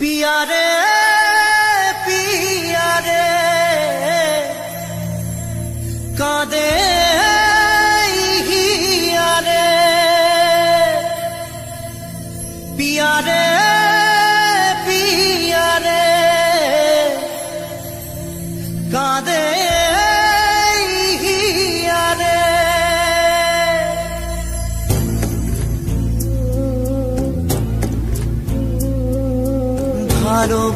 পিয়ারে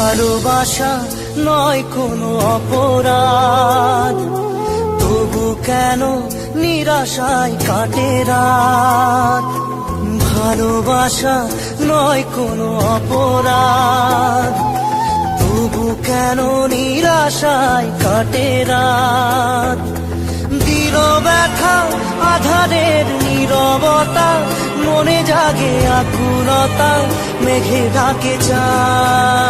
ভালোবাসা নয় কোনো অপরাধ। তবু কেন নিরাশায় কাটে রাত? ভালোবাসা নয় কোনো অপরাধ। তবু কেন নিরাশায় কাটে রাত? দিল ব্যথা, আধারের নীরবতা, মনে জাগে আকুলতা, মেঘে ডাকে চাঁদ।